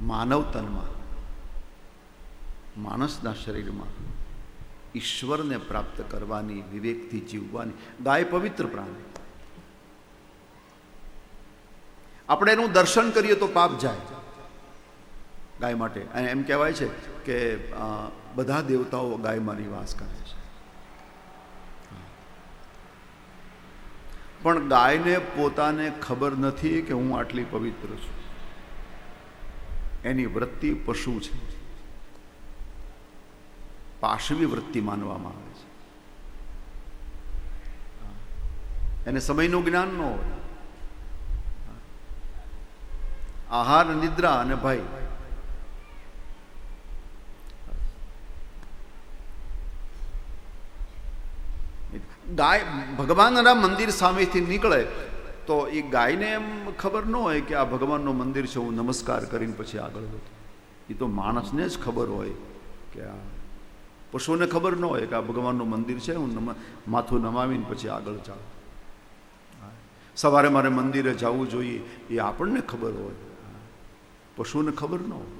માનવ તનમાં માણસના શરીરમાં ઈશ્વરને પ્રાપ્ત કરવાની, વિવેકથી જીવવાની. ગાય પવિત્ર પ્રાણી. આપણે એનું દર્શન કરીએ તો પાપ જાય. ગાય માટે. અને એમ કહેવાય છે કે બધા દેવતાઓ ગાયમાં નિવાસ કરે છે. પણ ગાયને પોતાને ખબર નથી કે હું આટલી પવિત્ર છું. એની વૃત્તિ પશુ છે. પાશવી વૃત્તિ માનવામાં આવે છે. એને સમયનું જ્ઞાન ન હોય. આહાર, નિદ્રા અને ભય. ગાય ભગવાનના મંદિર સામેથી નીકળે તો એ ગાયને એમ ખબર ન હોય કે આ ભગવાનનું મંદિર છે, હું નમસ્કાર કરીને પછી આગળ વધું. એ તો માણસને જ ખબર હોય કે આ પશુને ખબર ન હોય કે આ ભગવાનનું મંદિર છે, હું માથું નમાવીને પછી આગળ જાઉં સવારે મારે મંદિરે જવું જોઈએ એ આપણને ખબર હોય. પશુને ખબર ન હોય.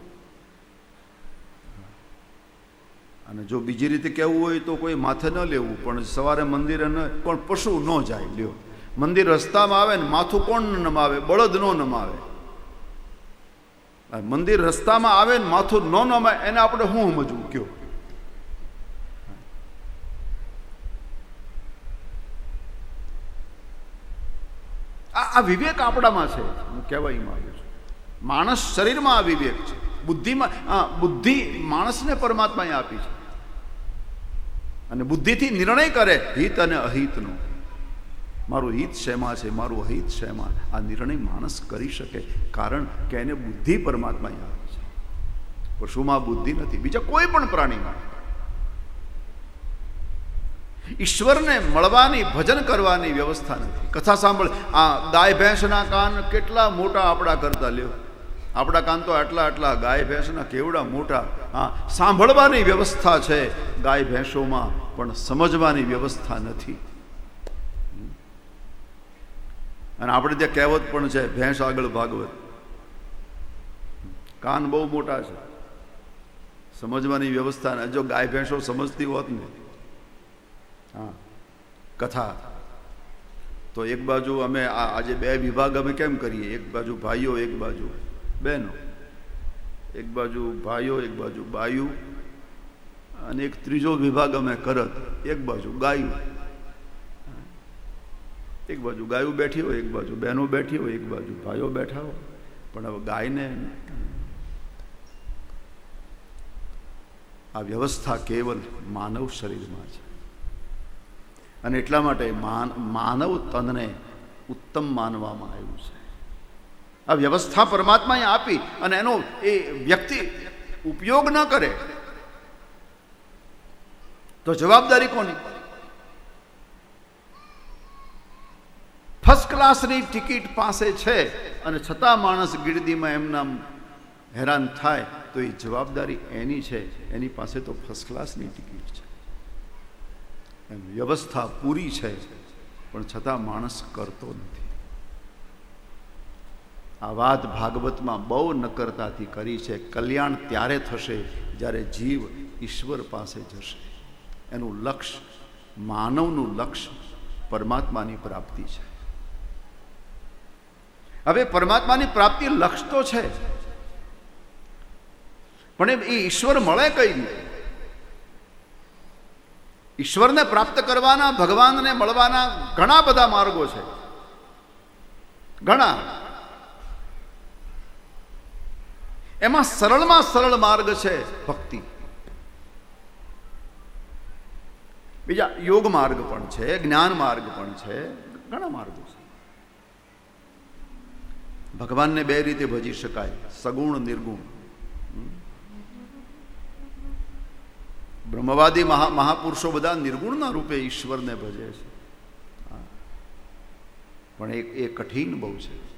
અને જો બીજી રીતે કહેવું હોય તો કોઈ માથે ન લેવું, પણ સવારે મંદિરે ન, પણ પશુ ન જાય, લ્યો. મંદિર રસ્તામાં આવે ને માથું કોણ નમાવે? બળદ ન નમાવે. મંદિર રસ્તામાં આવે ને માથું ન નમાય, એને આપણે શું સમજવું? કયો. આ વિવેક આપણામાં છે. હું કહેવાય માંગુ છું. માણસ શરીરમાં આ વિવેક છે. બુદ્ધિમાં બુદ્ધિ માણસને પરમાત્માએ આપી છે. અને બુદ્ધિથી નિર્ણય કરે, હિત અને અહિતનો. મારું હિત શેમાં છે, મારું અહિત શેમાં? આ નિર્ણય માણસ કરી શકે, કારણ કે એને બુદ્ધિ પરમાત્મા યાદ છે. પશુમાં બુદ્ધિ નથી, બીજા કોઈ પણ પ્રાણીમાં. ઈશ્વરને મળવાની, ભજન કરવાની વ્યવસ્થા નથી. કથા સાંભળ, આ ગાય ભેંસના કાન કેટલા મોટા આપણા કરતા લ્યો. આપણા કાન તો આટલા આટલા, ગાય ભેંસના કેવડા મોટા. હા, સાંભળવાની વ્યવસ્થા છે, ગાય ભેંસોમાં પણ સમજવાની વ્યવસ્થા નથી. અને આપણે ત્યાં કહેવત પણ છે, ભેંસ આગળ ભાગવત. કાન બહુ મોટા છે. સમજવાની વ્યવસ્થા ને, જો ગાય ભેંસો સમજતી હોત ને, હા, કથા. તો એક બાજુ અમે આજે બે વિભાગ અમે કેમ કરીએ? એક બાજુ ભાઈઓ, એક બાજુ બહેનો. એક બાજુ ભાઈઓ, એક બાજુ બાયું, અને એક ત્રીજો વિભાગ અમે કરત. એક બાજુ ગાયું. એક બાજુ ગાયો બેઠી હોય, એક બાજુ બહેનો બેઠી હોય, એક બાજુ ભાઈઓ બેઠા હોય. પણ હવે ગાયને આ વ્યવસ્થા કેવલ માનવ શરીરમાં છે. અને એટલા માટે માનવ તનને ઉત્તમ માનવામાં આવ્યું છે. આ વ્યવસ્થા પરમાત્માએ આપી અને એનો એ વ્યક્તિ ઉપયોગ ન કરે તો જવાબદારી કોની? ફર્સ્ટ ક્લાસની ટિકિટ પાસે છે અને છતાં માણસ ગીરદીમાં એમના હેરાન થાય તો એ જવાબદારી એની છે. એની પાસે તો ફર્સ્ટ ક્લાસની ટિકિટ છે. એમ વ્યવસ્થા પૂરી છે, પણ છતાં માણસ કરતો નથી. આ વાત ભાગવતમાં બહુ નકરતાથી કરી છે. કલ્યાણ ત્યારે થશે જ્યારે જીવ ઈશ્વર પાસે જશે. એનું લક્ષ્ય માનવનું લક્ષ્ય પરમાત્માની પ્રાપ્તિ છે. હવે પરમાત્માની પ્રાપ્તિ લક્ષ તો છે. પણ એ ઈશ્વર મળે કઈ રીતે ઈશ્વરને પ્રાપ્ત કરવાના, ભગવાનને મળવાના ઘણા બધા માર્ગો છે. ઘણા. એમાં સરળમાં સરળ માર્ગ છે ભક્તિ. બીજા યોગ માર્ગ પણ છે, જ્ઞાન માર્ગ પણ છે, ઘણા માર્ગો છે. ભગવાનને બે રીતે ભજી શકાય. સગુણ, નિર્ગુણ. બ્રહ્મવાદી મહા મહાપુરુષો બધા નિર્ગુણના રૂપે ઈશ્વરને ભજે છે. પણ એ કઠિન બહુ છે.